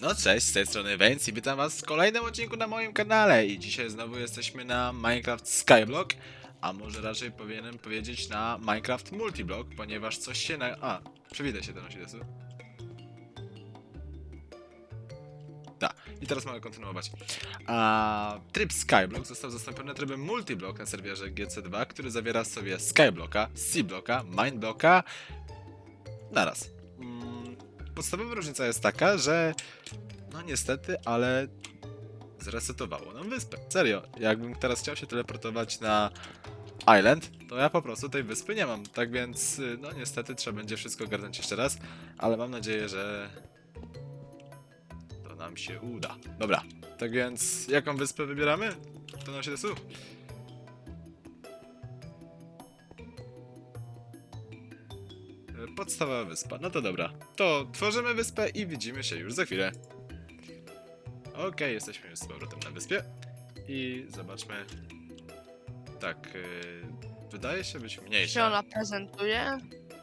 No cześć, z tej strony Vance i witam was w kolejnym odcinku na moim kanale i dzisiaj znowu jesteśmy na Minecraft Skyblock, a może raczej powinienem powiedzieć na Minecraft Multiblock, ponieważ coś się na... A, przywitaj się ten Sidesu. Tak, i teraz mamy kontynuować. A, tryb Skyblock został zastąpiony trybem Multiblock na serwerze GC2, który zawiera w sobie Skyblocka, C-Blocka, Mineblocka naraz. Mm, Podstawowa różnica jest taka, że no niestety, ale zresetowało nam wyspę. Serio, jakbym teraz chciał się teleportować na Island, to ja po prostu tej wyspy nie mam. Tak więc, no niestety trzeba będzie wszystko ogarnąć jeszcze raz, ale mam nadzieję, że to nam się uda. Dobra, tak więc jaką wyspę wybieramy? To nam się desu. Podstawowa wyspa. No to dobra. To tworzymy wyspę i widzimy się już za chwilę. Okej, jesteśmy już z powrotem na wyspie. I zobaczmy. Tak, yy, wydaje się być się mniejsza. ona prezentuje.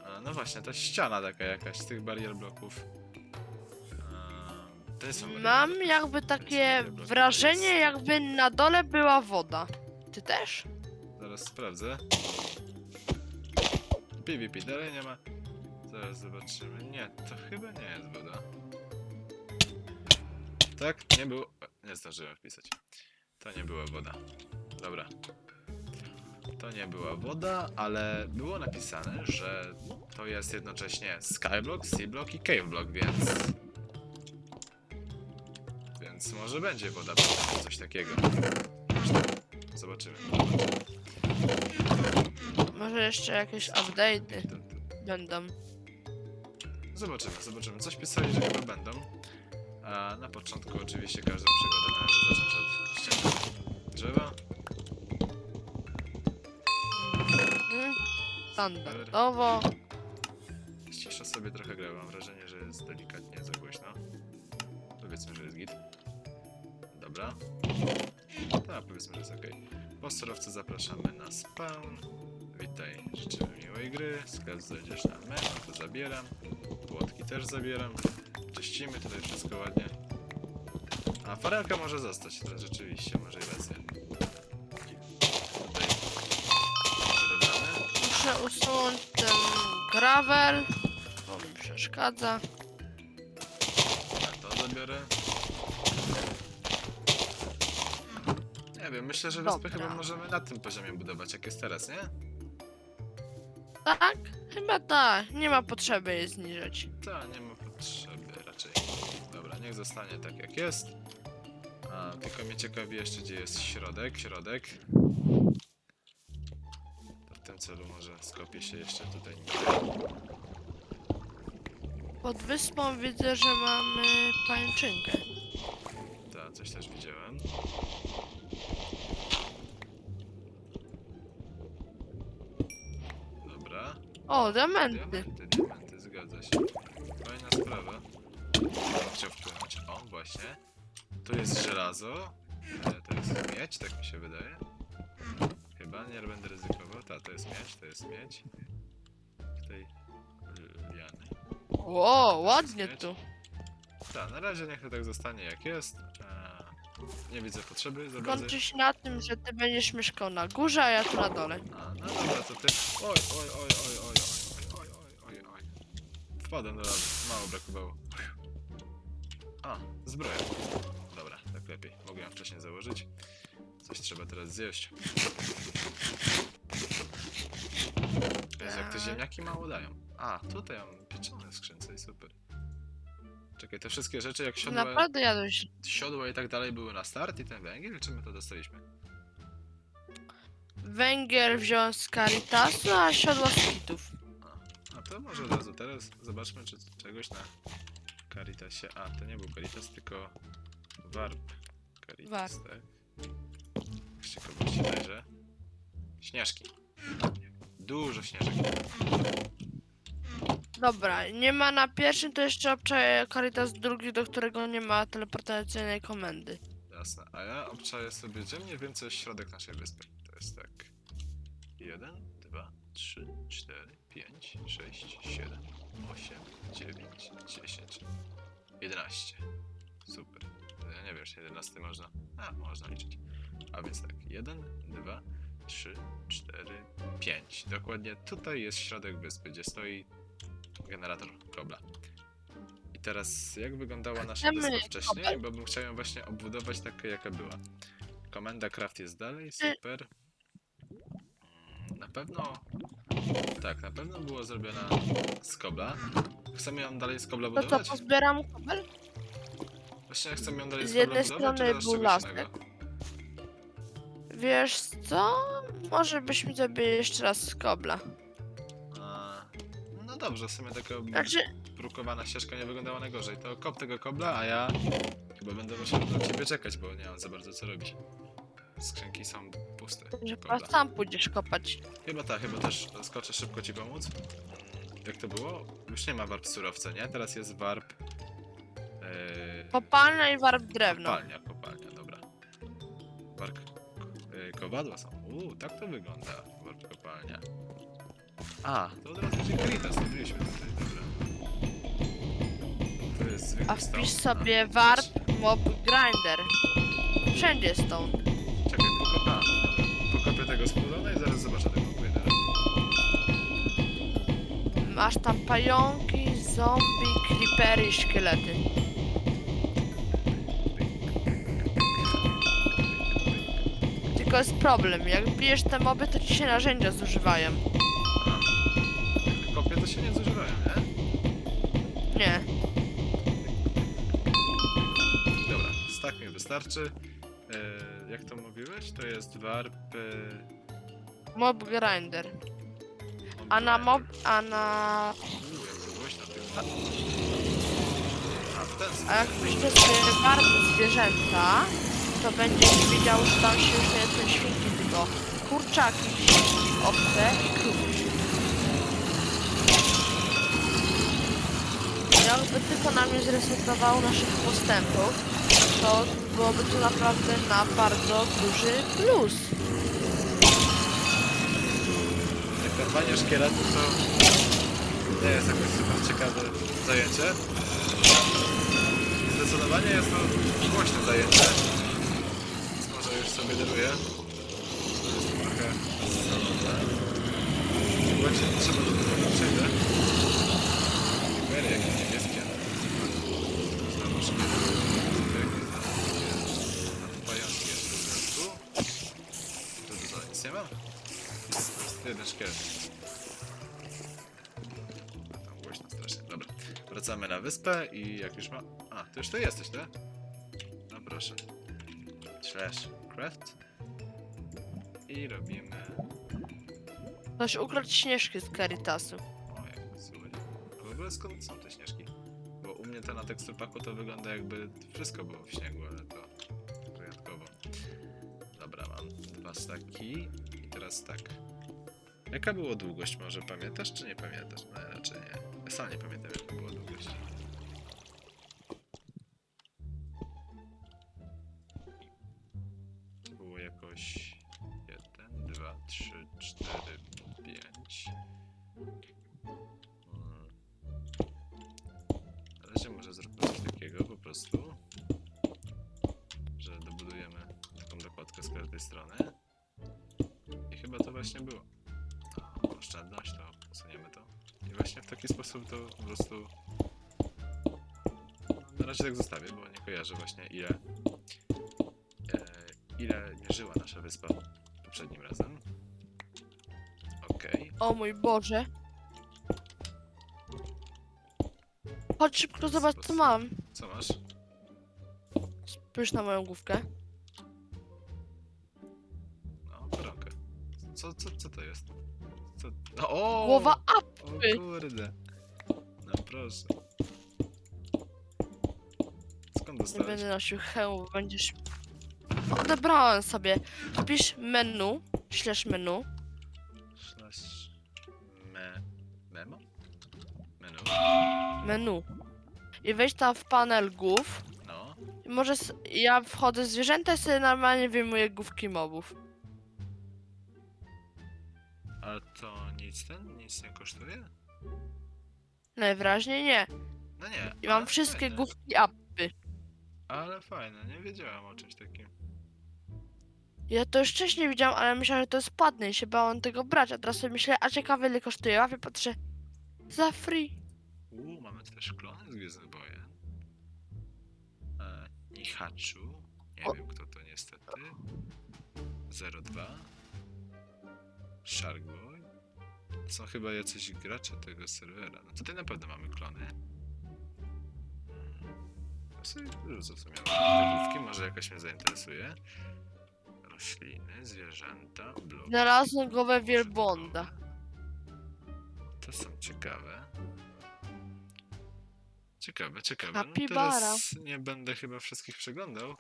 A, no właśnie, ta ściana taka jakaś z tych barier bloków. A, to są Mam jakby takie wrażenie, jest- jakby na dole była woda. Ty też? Zaraz sprawdzę. PvP dalej nie ma. Zaraz zobaczymy. Nie, to chyba nie jest woda. Tak? Nie było. Nie zdążyłem wpisać. To nie była woda. Dobra. To nie była woda, ale było napisane, że to jest jednocześnie Skyblock, Seablock i Caveblock, więc. Więc może będzie woda, coś takiego. Zobaczymy. Może jeszcze jakieś update'y będą. Zobaczymy, zobaczymy. Coś pisali, że chyba będą. A na początku oczywiście każdą przygodę należy zacząć od ściany drzewa. Mm, Standardowo. Ściszę sobie trochę grę, mam wrażenie, że jest delikatnie za głośno. Powiedzmy, że jest git. Dobra. Tak, powiedzmy, że jest ok. Po surowce zapraszamy na spawn. Witaj, życzymy miłej gry. Sklep znajdziesz na menu, to zabieram. Płotki też zabieram. Czyścimy tutaj wszystko ładnie. A farelka może zostać, to rzeczywiście, może i rację. Tutaj wyrównamy. Muszę usunąć ten gravel, bo mi przeszkadza. Ja to zabiorę. Nie wiem, myślę, że wyspy Dobra. chyba możemy na tym poziomie budować, jak jest teraz, nie? Tak? Chyba tak. Nie ma potrzeby jej zniżyć. To nie ma potrzeby raczej. Dobra, niech zostanie tak jak jest. A, tylko mnie ciekawi jeszcze, gdzie jest środek. Środek. To w tym celu może skopię się jeszcze tutaj. Pod wyspą widzę, że mamy pańczynkę. Tak, coś też widziałem. O, diamenty. Diamenty, diamenty, zgadza się. Fajna sprawa. Kto chciał wpłynąć? O, właśnie. Tu jest żelazo. E, To jest miedź, tak mi się wydaje. Chyba, nie będę ryzykował. Ta, to jest miedź, to jest miedź. Tutaj liany. Ło, ładnie tu. Tak, na razie niech to tak zostanie jak jest. E, nie widzę potrzeby za bardzo. Kończy się na tym, że ty będziesz mieszkał na górze, a ja tu na dole. A, no dobra, to ty. Oj, oj, oj, oj, oj, oj, oj, oj, oj, oj. Wpadłem do lawy, mało brakowało. A, zbroja. Dobra, tak lepiej. Mogłem ją wcześniej założyć. Coś trzeba teraz zjeść. Jezu, jak te Tak. ziemniaki mało dają. A, tutaj mam pieczone w skrzynce i super. Czekaj, te wszystkie rzeczy jak siodła, Naprawdę jadłeś. siodła i tak dalej były na start i ten węgiel, czy my to dostaliśmy? Węgiel wziąłem z Caritasu, a siodło z kitów. A to może od razu teraz zobaczmy, czy czegoś na Caritasie. A, to nie był Caritas, tylko Warp. Caritas, Warp. tak? Z ciekawości dajże. Śnieżki. Dużo śnieżek. Dobra, nie ma na pierwszym, to jeszcze obczaję Caritas drugi, do którego nie ma teleportacyjnej komendy. Jasne. A ja obczaję sobie gdzie mniej więcej środek naszej wyspy. To jest tak. 1, 2, 3, 4, 5, 6, 7, 8, 9, 10, 11. super. Ja nie wiem, czy 11 można. A, można liczyć. A więc tak, 1, 2, 3, 4, 5. Dokładnie tutaj jest środek wyspy, gdzie stoi generator kobla. I teraz, jak wyglądała nasza Chcemy wyspa wcześniej? kobel. Bo bym chciał ją właśnie obbudować taka, jaka była. Komenda craft jest dalej, Y- super. Mm, Na pewno... Tak, na pewno było zrobiona z kobla. Chcemy ją dalej z kobla To co, budować? pozbieram kobel? Właśnie chcemy ją dalej Z z jednej kobla budować, czy strony był czegoś lasek. innego? Wiesz co? Może byśmy zrobili jeszcze raz z kobla. Dobrze, w sumie taka Znaczy, brukowana ścieżka nie wyglądała najgorzej. To kop tego kobla, a ja chyba będę musiał na ciebie czekać, bo nie mam za bardzo co robić. Skrzynki są puste. że Kobla. chyba sam pójdziesz kopać. Chyba tak, chyba też skoczę szybko ci pomóc. Mm, Jak to było? Już nie ma warp surowca, nie? Teraz jest warp... Yy, Kopalnia i warp drewno. kopalnia, kopalnia, dobra. Warp... Yy, kowadła są. Uuu, tak to wygląda. Warp kopalnia. A, to od razu się Caritas, to byliśmy tutaj, dobra. To jest zwykły A wpisz sobie warp mob grinder. Wszędzie jest stone. Czekaj, dobra. Pokopię tego spudona i zaraz zobaczę tego upgrade'a. Masz tam pająki, zombie, creepery i szkielety. Tylko jest problem, jak bijesz te moby, to ci się narzędzia zużywają. Się nie zużywają, nie? Nie. Dobra, stack mi wystarczy. E, jak to mówiłeś? To jest warp... E, Mob grinder. A na mob, a na... Uuu, jak to głośno tym. A w ten sposób. A jak warp zwierzęta, to będziesz wiedział, że tam się już nie są świnki, tylko kurczaki, owce i krówki. Jakby tylko nam nie zresetował naszych postępów, to byłoby to naprawdę na bardzo duży plus. Jak rwanie szkieletów to nie jest jakoś super ciekawe zajęcie. Zdecydowanie jest to głośne zajęcie. Może już sobie daruję. To jest trochę. Właśnie trzeba do tego przejdę. Numery jakie niebieskie. Nic nie ma. Jeden szkielet. Tam głośno strasznie. Dobra. Wracamy na wyspę i jak już ma... A, ty już tu jesteś, tak? No proszę. Slash craft. I robimy... Ktoś ukradł śnieżki z Caritasu. Ogóle skąd są te śnieżki? Bo u mnie to na teksturpaku to wygląda jakby wszystko było w śniegu, ale to wyjątkowo. Dobra, mam dwa staki i teraz tak. Jaka była długość? Może pamiętasz, czy nie pamiętasz? No raczej nie. Ja sam nie pamiętam, jaka była długość. Razie tak zostawię, bo nie kojarzę właśnie ile... E, ile mierzyła nasza wyspa poprzednim razem. Okej. O mój Boże. Chodź szybko, zobacz co mam. Co masz? Spójrz na moją główkę. No, koronkę. Co, co, co to jest? Co? No, o! Głowa up! O kurde. No proszę. Nie dostałeś? będę nosił hełmu, bo będziesz... Odebrałem sobie. Wpisz menu, śleż menu. Slash... Me... Memo? Menu? Menu. I wejdź tam w panel głów. No. I może s- ja wchodzę w zwierzęta i sobie normalnie wyjmuję główki mobów. Ale to nic ten? Nic nie kosztuje? Najwyraźniej nie. No nie. I mam wszystkie fajne. główki upy. Ale fajne, nie wiedziałem o czymś takim. Ja to już wcześniej widziałam, ale myślałam, że to jest płatne i się bałam tego brać, a teraz sobie myślę, a ciekawe ile kosztuje, łapię, patrzę, za free. Uuu, mamy też klony z Gwiezdnych Wojen. E, Nihachu. Nie O. wiem kto to niestety. 02. Sharkboy. Są chyba jacyś gracze tego serwera. No tutaj na pewno mamy klony. Sobie rzucę w sumie te główki, może jakaś mnie zainteresuje. Rośliny, zwierzęta, bloki. Znalazłem głowę wielbłąda. To są ciekawe. Ciekawe, ciekawe. No teraz nie będę chyba wszystkich przeglądał.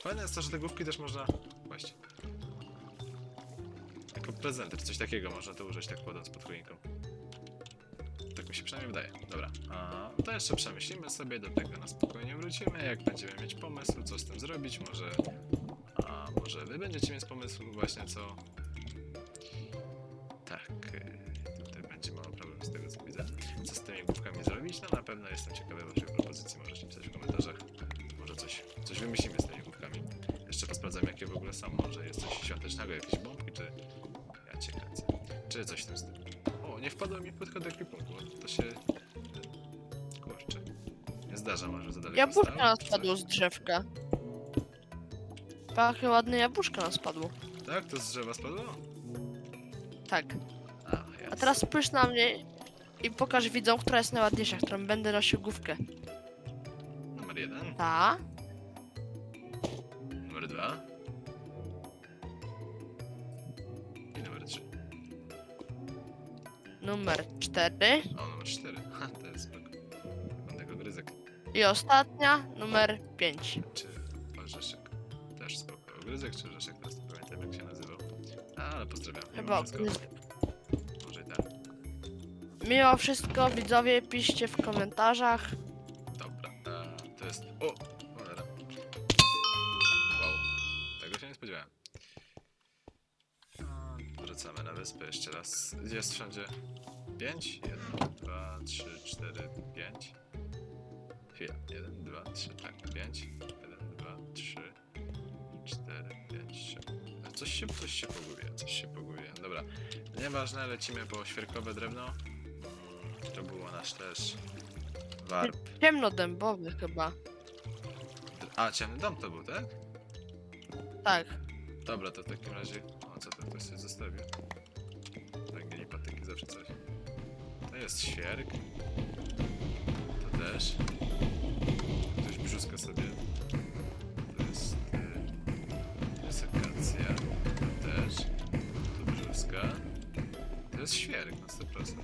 Fajne jest to, że te główki też można... Właśnie. Jako prezenty, czy coś takiego można to użyć, tak kładąc pod choinką. Mi się przynajmniej wydaje. Dobra, a to jeszcze przemyślimy sobie, do tego na spokojnie wrócimy, jak będziemy mieć pomysł, co z tym zrobić, może... A może wy będziecie mieć pomysł właśnie co... Tak, y, tutaj będzie mały problem z tego co widzę. Co z tymi główkami zrobić? No na pewno jestem ciekawy waszej propozycji, możecie pisać w komentarzach. Może coś, coś wymyślimy z tymi główkami. Jeszcze posprawdzam jakie w ogóle są, może jest coś świątecznego, jakieś bombki, czy... Ja cię kręcę. Czy coś w tym stylu. Nie wpadła mi płytka do ekwipunku, to się... Kurczę. Nie zdarza może za daleko Jabłuszka stałem, nam czy spadło z drzewka. Jakie ładne jabłuszka nam spadło. Tak? To z drzewa spadło? Tak. A, A teraz spójrz na mnie i pokaż widzom, która jest najładniejsza, którą będę nosił główkę. Numer jeden, Ta, numer dwa. Numer 4 O, numer 4. Ha, to jest spoko. Ładnego gryzek. i ostatnia, numer 5. Czy orzeszek. Też spoko. Gryzek czy orzeszek, teraz nie pamiętam jak się nazywał. A, ale pozdrawiam. mimo Chyba. wszystko. Może i tak. Mimo wszystko, widzowie, piszcie w komentarzach. Dobra. A, to jest... O! Wracamy na wyspę jeszcze raz. Jest wszędzie? 5? 1, 2, 3, 4, 5. Chwila. 1, 2, 3, tak. 5. 1, 2, 3, 4, 5, 3. Coś się, coś się pogubie, coś się pogubie. Dobra. Nieważne, lecimy po świerkowe drewno. To było nasz też warp. Ciemnodębowy chyba. A, ciemny dom to był, tak? Tak. Dobra, to w takim razie... Co to ktoś sobie zostawił? Węgiel i patyki, zawsze coś. To jest świerk. To też. Ktoś brzuska sobie. To jest... y, To jest akacja. To też. To brzuska. To jest świerk na 100%.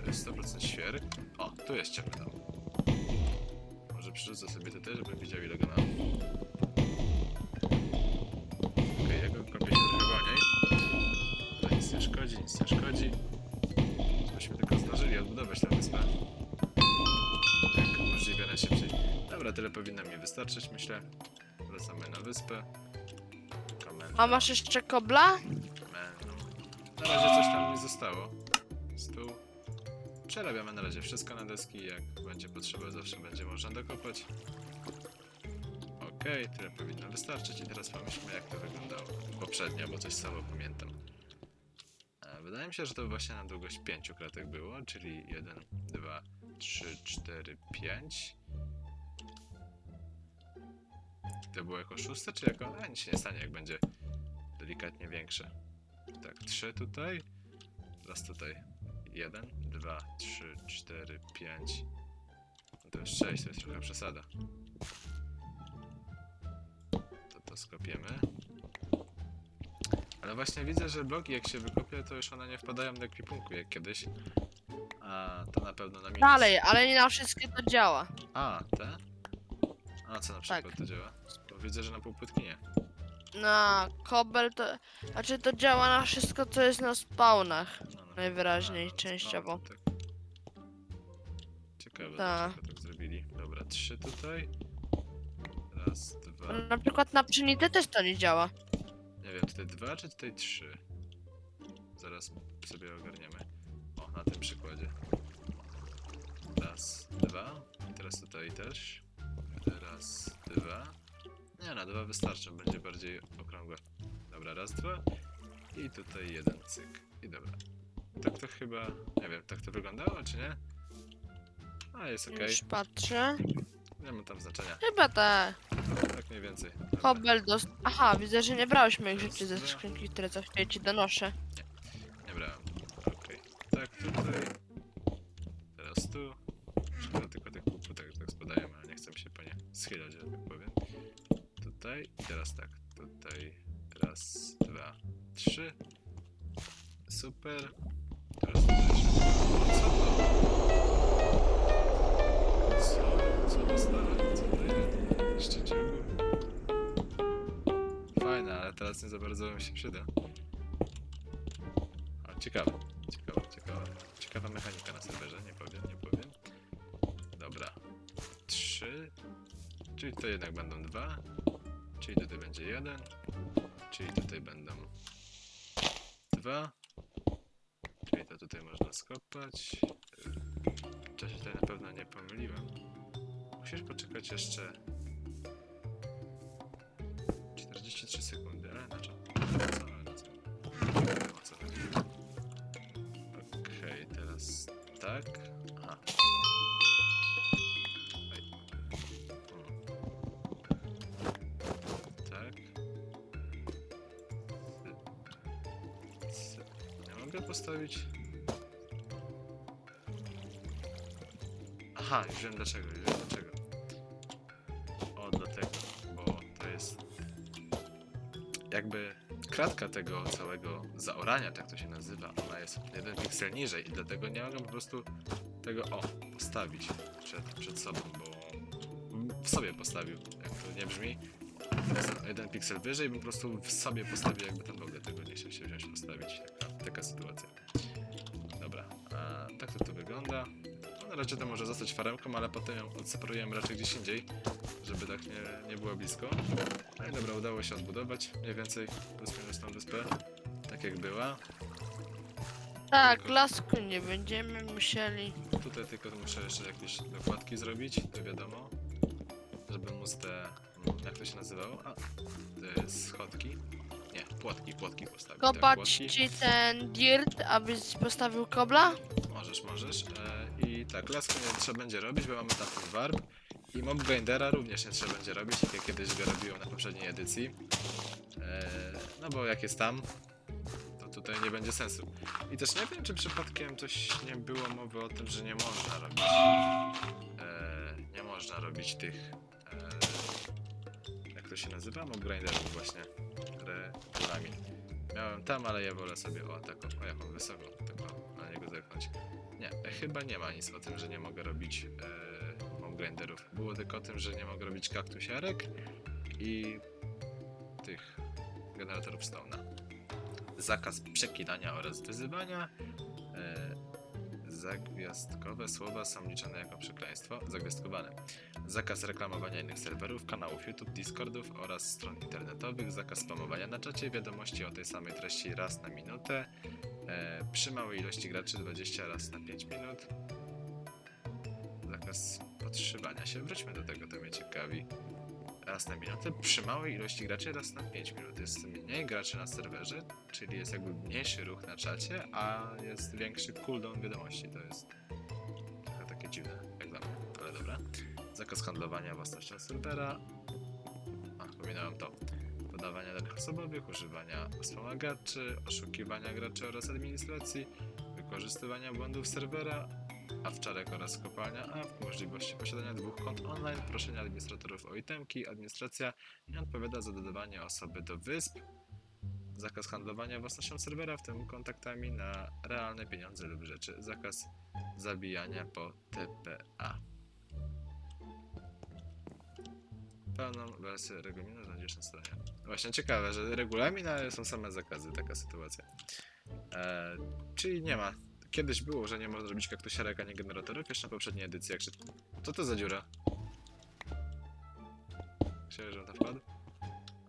To jest 100% świerk. O, tu jest ciemny Powinno mi wystarczyć, myślę. Wracamy na wyspę. A masz jeszcze kobla? Na razie coś tam mi zostało. Stół. Przerabiamy na razie wszystko na deski. Jak będzie potrzeba, zawsze będzie można dokopać. Okej, tyle powinno wystarczyć. I teraz pomyślmy, jak to wyglądało poprzednio, bo coś słabo pamiętam. E, Wydaje mi się, że to właśnie na długość 5 kratek było, czyli 1, 2, 3, 4, 5. To było jako szóste, czy jako... A, nic się nie stanie, jak będzie delikatnie większe. Tak, 3 tutaj. Teraz tutaj 1, 2, 3, 4, 5. No to już 6, to jest trochę przesada. To to skopiemy. Ale właśnie widzę, że bloki jak się wykopie, to już one nie wpadają do ekwipunku jak kiedyś. A to na pewno na minus. Dalej, ale nie na wszystkie to działa. A, te? A co na przykład Tak. to działa? Bo widzę, że na półpłytki nie. Na kobel to... Znaczy to działa na wszystko, co jest na spawnach. No, no. Najwyraźniej, no, częściowo. to tak. Ciekawe, Ta. dlaczego tak zrobili. Dobra, trzy tutaj. Raz, dwa. Na przykład na pszenicę też to nie działa. Nie wiem, tutaj dwa czy tutaj trzy? Zaraz sobie ogarniemy. O, na tym przykładzie. Raz, dwa. I teraz tutaj też. Raz, dwa. Nie, na dwa wystarczą, będzie bardziej okrągłe. Dobra, raz, dwa. I tutaj jeden cyk. I dobra. Tak to chyba, nie wiem, tak to wyglądało, czy nie? A, jest ok. Już patrzę. Nie ma tam znaczenia. Chyba tak. Tak mniej więcej. Dobra. Hobel. Aha, widzę, że nie brałeś moich rzeczy ze skrzynki, które za chwilę ci donoszę. Tutaj. I teraz tak. Tutaj. Raz, dwa, trzy. Super. Teraz tutaj jeszcze. Co? Co? Co jest? Szczyciugu. Fajne, ale teraz nie za bardzo mi się przyda. O, ciekawe, ciekawe, ciekawe. Ciekawa mechanika na serwerze, nie powiem, nie powiem. Dobra. Trzy. Czyli to jednak będą dwa. Czyli tutaj będzie jeden. Czyli tutaj będą dwa. Czyli to tutaj można skopać. Czy się tutaj na pewno nie pomyliłem. Musisz poczekać jeszcze 43 sekundy, ale na? Na co? Ale na postawić. Aha, już wiem dlaczego, już wiem dlaczego. O, dlatego, bo to jest jakby kratka tego całego zaorania, tak to się nazywa, ona jest jeden piksel niżej i dlatego nie mogę po prostu tego, o, postawić przed, przed sobą, bo w sobie postawił, jak to nie brzmi. Jeden piksel wyżej, po prostu w sobie postawił, jakby tam mogę tego nie chciał się wziąć postawić. Taka, taka sytuacja. Dobra, a tak to tu wygląda. No, na razie to może zostać faremką, ale potem ją odseparujemy raczej gdzieś indziej, żeby tak nie, nie było blisko. No i dobra, udało się odbudować mniej więcej plus minus tą wyspę, tak jak była. Tak, lasku nie będziemy musieli. Tutaj tylko muszę jeszcze jakieś dokładki zrobić, to wiadomo, żeby móc te, jak to się nazywało? A, te schodki. Nie, płotki, płotki postawić. tak, Kopać płotki. ci ten dirt, abyś postawił kobla? Możesz, możesz. E, I tak, lasku nie trzeba będzie robić, bo mamy tam ten warp. I mob grindera również nie trzeba będzie robić, jak ja kiedyś go robiłem na poprzedniej edycji. E, no bo jak jest tam, to tutaj nie będzie sensu. I też nie wiem, czy przypadkiem coś nie było mowy o tym, że nie można robić. E, nie można robić tych. E, jak to się nazywa? Mob grinderów właśnie. Regulamin. Miałem tam, ale ja wolę sobie o taką, o jaką wysoko, tylko na niego zerknąć. Nie, chyba nie ma nic o tym, że nie mogę robić e. Było tylko o tym, że nie mogę robić kaktusiarek i tych generatorów Stone'a. Zakaz przeklinania oraz wyzywania. E, zagwiazdkowe słowa są liczone jako przekleństwo. Zagwiazdkowane. Zakaz reklamowania innych serwerów, kanałów YouTube, Discordów oraz stron internetowych. Zakaz spamowania na czacie. Wiadomości o tej samej treści raz na minutę. E, przy małej ilości graczy 20 raz na 5 minut. Zakaz podszywania się. Wróćmy do tego, to mnie ciekawi. Raz na minutę. Przy małej ilości graczy raz na 5 minut. Jest mniej graczy na serwerze, czyli jest jakby mniejszy ruch na czacie, a jest większy cooldown wiadomości. To jest Zakaz handlowania własnością serwera. A, pominąłem to. Podawania danych osobowych, używania wspomagaczy, oszukiwania graczy oraz administracji, wykorzystywania błędów serwera, awczarek oraz kopalnia AWP, możliwości posiadania dwóch kont online, proszenia administratorów o itemki, administracja nie odpowiada za dodawanie osoby do wysp, zakaz handlowania własnością serwera, w tym kontaktami na realne pieniądze lub rzeczy, zakaz zabijania po TPA. Pełną wersję regulaminu znajdziesz na stronie. Właśnie ciekawe, że regulamin, ale są same zakazy, taka sytuacja. E, czyli nie ma. Kiedyś było, że nie można robić kaktusiarek, a nie generatorów, jeszcze na poprzedniej edycji, jak się... Co to za dziura? Chciałem, żebym tam wpadł.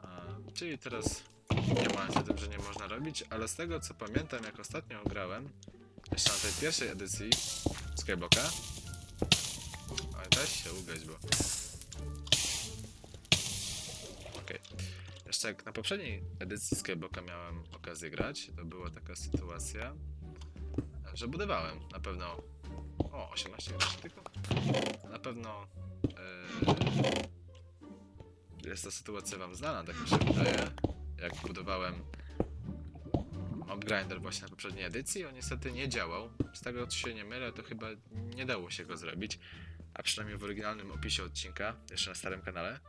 A, czyli teraz nie ma o tym, że nie można robić, ale z tego co pamiętam, jak ostatnio grałem, jeszcze na tej pierwszej edycji Skyblocka, ale weź się ugać, bo Jeszcze jak na poprzedniej edycji Skyblocka miałem okazję grać, to była taka sytuacja, że budowałem na pewno. O, 18 graczy tylko. Na pewno. Yy, jest ta sytuacja wam znana, tak mi się wydaje. Jak budowałem Mob Grinder właśnie na poprzedniej edycji, on niestety nie działał. Z tego co się nie mylę, to chyba nie dało się go zrobić. A przynajmniej w oryginalnym opisie odcinka, jeszcze na starym kanale,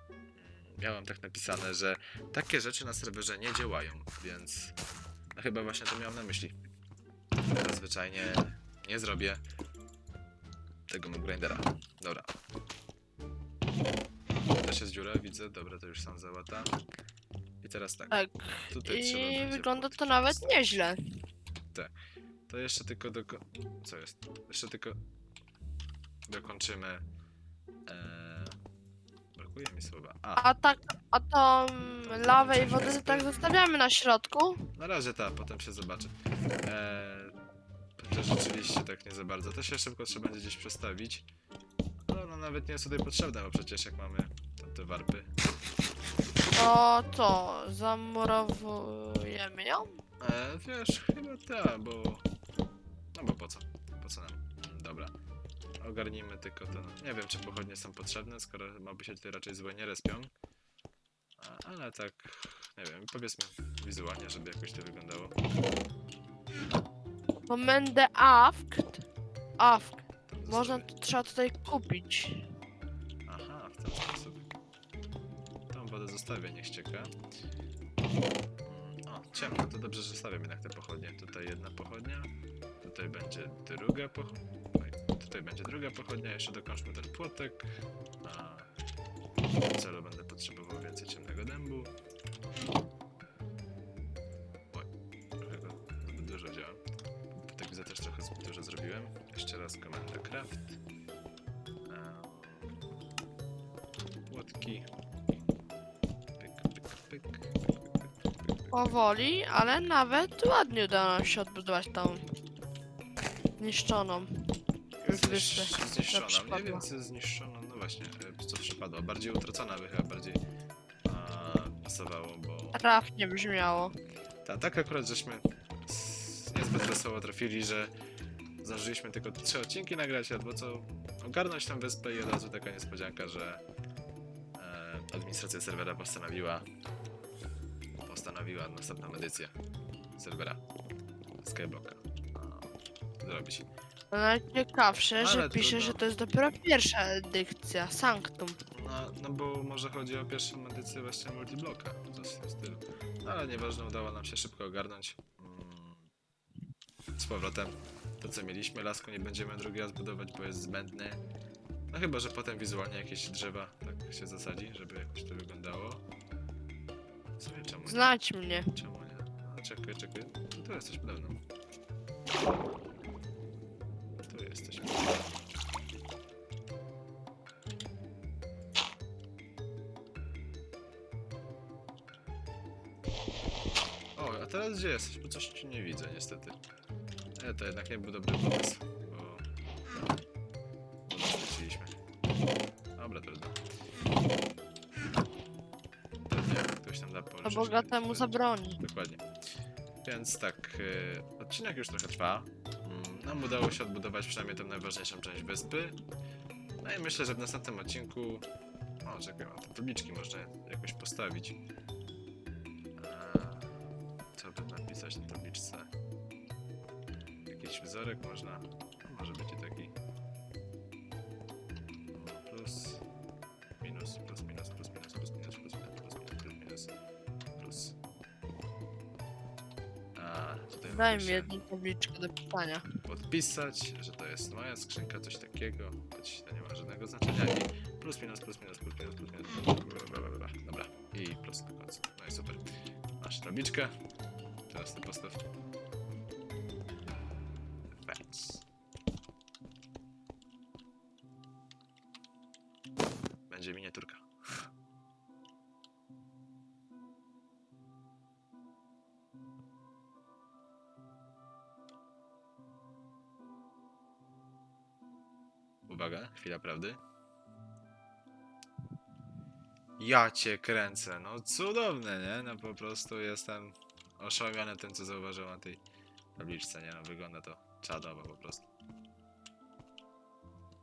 miałem tak napisane, że takie rzeczy na serwerze nie działają, więc no chyba właśnie to miałem na myśli. Teraz zwyczajnie nie zrobię tego grindera. Dobra. Też jest dziura, widzę. Dobra, to już sam załata. I teraz tak. Tak. Tutaj trzeba I będzie wygląda to płotki nawet nieźle. To jeszcze tylko do... Co jest? Jeszcze tylko dokończymy. Eee... A, A tak, a tą lawę i wodę to tak zostawiamy na środku. na razie ta, potem się zobaczy. Eee... Chociaż rzeczywiście tak nie za bardzo. To się szybko trzeba będzie gdzieś przestawić. No, no nawet nie jest tutaj potrzebne, bo przecież jak mamy tam te warpy. To co, zamurowujemy ją? Eee, wiesz, chyba ta, bo... No bo po co? Po co nam? Dobra. Ogarnijmy tylko to. Nie wiem, czy pochodnie są potrzebne, skoro moby się tutaj raczej złe nie respią. A, ale tak, nie wiem, powiedzmy wizualnie, żeby jakoś to wyglądało. Awkt. Awk. Tam Można, trzeba tutaj kupić. Aha, w ten sposób. Tą wodę zostawię, niech ścieka. Mm, O, ciemno, to dobrze, że stawiam jednak te pochodnie. Tutaj jedna pochodnia, tutaj będzie druga pochodnia. Tutaj będzie druga pochodnia, jeszcze dokończmy ten płotek. A w celu będę potrzebował więcej ciemnego dębu. Oj, zbyt dużo wziąłem. Tak widzę też trochę zbyt dużo zrobiłem. Jeszcze raz komenda craft. Płotki. Pyk, pyk, pyk. Powoli, ale nawet ładnie udało nam się odbudować tą zniszczoną Zniszczona, mniej przypadła. więcej zniszczona, no właśnie, e, co przypadło. Bardziej utracona by chyba bardziej a, pasowało, bo Trafnie brzmiało. ta, tak akurat żeśmy s- niezbyt wesoło trafili, że zdążyliśmy tylko trzy odcinki nagrać, albo co ogarnąć tę wyspę i od razu taka niespodzianka, że e, administracja serwera postanowiła postanowiła następną edycję serwera Skyblocka a, zrobić. No najciekawsze, Ale że pisze, trudno. że to jest dopiero pierwsza edycja, Sanctum. No, no bo może chodzi o pierwszą edycję właśnie multiblocka, coś w tym stylu. No, ale nieważne, udało nam się szybko ogarnąć. Mm, z powrotem to co mieliśmy, lasku nie będziemy drugi raz budować, bo jest zbędny. No chyba, że potem wizualnie jakieś drzewa tak się zasadzi, żeby jakoś to wyglądało. Czemu nie? Znać mnie. Czemu nie? No, czekaj, czekaj. No, tu jesteś podobno. Teraz gdzie jesteś? Bo coś ci nie widzę niestety. E, to jednak nie był dobry pomysł, bo... Bo straciliśmy. Dobra, trudno. Pewnie ktoś tam da To policzyć, bogatemu żeby- zabroni. Dokładnie. Więc tak, y, odcinek już trochę trwa. Mm, Nam udało się odbudować przynajmniej tę najważniejszą część wyspy. No i myślę, że w następnym odcinku. O, czekaj, a te tabliczki można jakoś postawić. Napisać na tabliczce? Jakiś wzorek można. Może być i taki. Plus, minus, plus, minus, plus, minus, plus, minus, plus, minus, plus, minus, plus, minus, plus. A, tutaj Daj mi jedną tabliczkę do pisania. podpisać, że to jest moja skrzynka, coś takiego, choć to nie ma żadnego znaczenia. I plus, minus, plus, minus, plus, minus, plus, minus, bla, bla, bla, bla. dobra. I plus na końcu. No i super. Masz tabliczkę. Teraz to postaw. Thanks. Będzie miniaturka. Uwaga, chwila prawdy. Ja cię kręcę, no cudowne, nie? No po prostu jestem oszołomiony tym, co zauważyłem na tej tabliczce, nie? No wygląda to czadowo po prostu.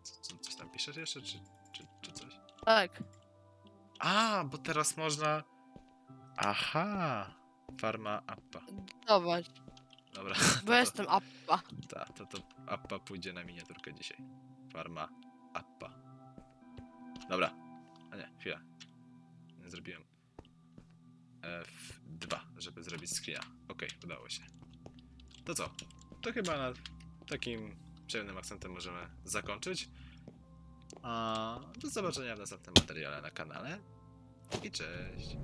Co, co, coś tam piszesz jeszcze, czy, czy, czy coś? Tak. A, bo teraz można... Aha! Farma appa. Zobacz, Dobra, bo jestem appa. ta, to, to appa pójdzie na miniaturkę dzisiaj. Farma appa. Dobra. A nie, chwila. Nie zrobiłem F2, żeby zrobić screena. Okej, udało się. To co? To chyba na takim przyjemnym akcentem możemy zakończyć. A do zobaczenia w następnym materiale na kanale. I cześć.